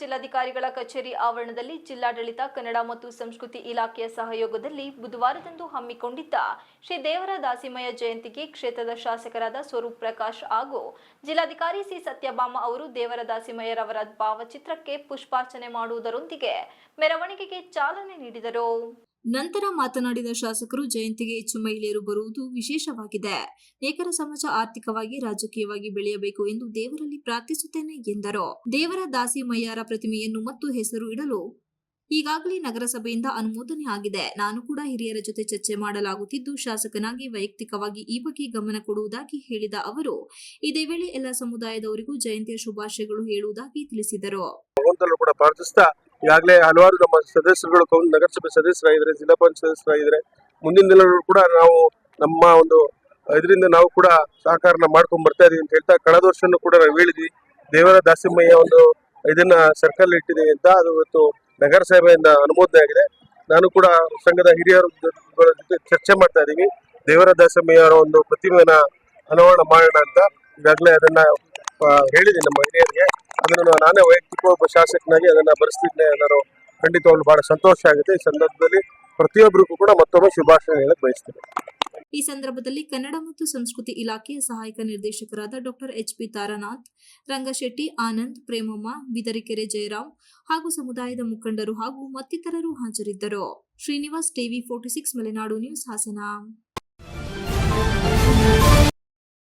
ಜಿಲ್ಲಾಧಿಕಾರಿಗಳ ಕಚೇರಿ ಆವರಣದಲ್ಲಿ ಜಿಲ್ಲಾಡಳಿತ, ಕನ್ನಡ ಮತ್ತು ಸಂಸ್ಕೃತಿ ಇಲಾಖೆಯ ಸಹಯೋಗದಲ್ಲಿ ಬುಧವಾರದಂದು ಹಮ್ಮಿಕೊಂಡಿದ್ದ ಶ್ರೀ ದೇವರ ದಾಸಿಮಯ್ಯ ಜಯಂತಿಗೆ ಕ್ಷೇತ್ರದ ಶಾಸಕರಾದ ಸ್ವರೂಪ್ ಪ್ರಕಾಶ್ ಹಾಗೂ ಜಿಲ್ಲಾಧಿಕಾರಿ ಸಿ ಸತ್ಯಭಾಮ ಅವರು ದೇವರ ದಾಸಿಮಯ್ಯರವರ ಭಾವಚಿತ್ರಕ್ಕೆ ಪುಷ್ಪಾರ್ಚನೆ ಮಾಡುವುದರೊಂದಿಗೆ ಮೆರವಣಿಗೆಗೆ ಚಾಲನೆ ನೀಡಿದರು. ನಂತರ ಮಾತನಾಡಿದ ಶಾಸಕರು ಜಯಂತಿಗೆ ಹೆಚ್ಚು ಮಹಿಳೆಯರು ಬರುವುದು ವಿಶೇಷವಾಗಿದೆ. ನೇಕರ ಸಮಾಜ ಆರ್ಥಿಕವಾಗಿ ರಾಜಕೀಯವಾಗಿ ಬೆಳೆಯಬೇಕು ಎಂದು ದೇವರಲ್ಲಿ ಪ್ರಾರ್ಥಿಸುತ್ತೇನೆ ಎಂದರು. ದೇವರ ದಾಸಿ ಮಯ್ಯಾರ ಪ್ರತಿಮೆಯನ್ನು ಮತ್ತು ಹೆಸರು ಇಡಲು ಈಗಾಗಲೇ ನಗರಸಭೆಯಿಂದ ಅನುಮೋದನೆ ಆಗಿದೆ. ನಾನು ಕೂಡ ಹಿರಿಯರ ಜೊತೆ ಚರ್ಚೆ ಮಾಡಲಾಗುತ್ತಿದ್ದು, ಶಾಸಕನಾಗಿ ವೈಯಕ್ತಿಕವಾಗಿ ಈ ಬಗ್ಗೆ ಗಮನ ಕೊಡುವುದಾಗಿ ಹೇಳಿದ ಅವರು, ಇದೇ ವೇಳೆ ಎಲ್ಲ ಸಮುದಾಯದವರಿಗೂ ಜಯಂತಿಯ ಶುಭಾಶಯಗಳು ಹೇಳುವುದಾಗಿ ತಿಳಿಸಿದರು. ಈಗಾಗಲೇ ಹಲವಾರು ನಮ್ಮ ಸದಸ್ಯರುಗಳು ನಗರಸಭೆ ಸದಸ್ಯರಾಗಿದ್ದಾರೆ, ಜಿಲ್ಲಾ ಪಂಚಾಯತ್ ಸದಸ್ಯರಾಗಿದ್ದಾರೆ. ಮುಂದಿನ ದಿನಗಳು ಕೂಡ ನಾವು ನಮ್ಮ ಒಂದು, ಇದರಿಂದ ನಾವು ಕೂಡ ಸಹಕಾರನ ಮಾಡ್ಕೊಂಡು ಬರ್ತಾ ಇದೀವಿ ಅಂತ ಹೇಳ್ತಾ ಕಳೆದ ವರ್ಷನೂ ಕೂಡ ನಾವು ಹೇಳಿದ್ವಿ. ದೇವರ ದಾಸಿಮಯ್ಯ ಒಂದು ಇದನ್ನ ಸರ್ಕಲ್ ಇಟ್ಟಿದೆ ಅಂತ ಅದು ಇವತ್ತು ನಗರಸಭೆಯಿಂದ ಅನುಮೋದನೆ ಆಗಿದೆ. ನಾನು ಕೂಡ ಸಂಘದ ಹಿರಿಯರ ಜೊತೆ ಚರ್ಚೆ ಮಾಡ್ತಾ ಇದ್ದೀವಿ ದೇವರ ದಾಸಮಯ್ಯ ಒಂದು ಪ್ರತಿಮೆನ ಅನಾವರಣ ಮಾಡೋಣ ಅಂತ ಈಗಾಗಲೇ ಅದನ್ನ ಹೇಳಿದೆ ನಮ್ಮ ಹಿರಿಯರಿಗೆ. ಅದನ್ನು ನಾನೇ ವೈಯಕ್ತಿಕ ಒಬ್ಬ ಶಾಸಕನಾಗಿ ಅದನ್ನು ಬರೆಸ್ತಿದ್ದೆ ನಾನು ಖಂಡಿತವಾಗ್ಲೂ ಬಹಳ ಸಂತೋಷ ಆಗುತ್ತೆ. ಈ ಸಂದರ್ಭದಲ್ಲಿ ಪ್ರತಿಯೊಬ್ಬರಿಗೂ ಕೂಡ ಮತ್ತೊಮ್ಮೆ ಶುಭಾಶಯ ಹೇಳಕ್ ಬಯಸ್ತೇನೆ. ಈ ಸಂದರ್ಭದಲ್ಲಿ ಕನ್ನಡ ಮತ್ತು ಸಂಸ್ಕೃತಿ ಇಲಾಖೆಯ ಸಹಾಯಕ ನಿರ್ದೇಶಕರಾದ doctor H P Taranath, Rangashetty Anand, Premamma, Bidarikere Jayaram ಹಾಗೂ ಸಮುದಾಯದ ಮುಖಂಡರು ಹಾಗೂ ಮತ್ತಿತರರು ಹಾಜರಿದ್ದರು. Srinivas TV forty six, Malenadu news, Hassan.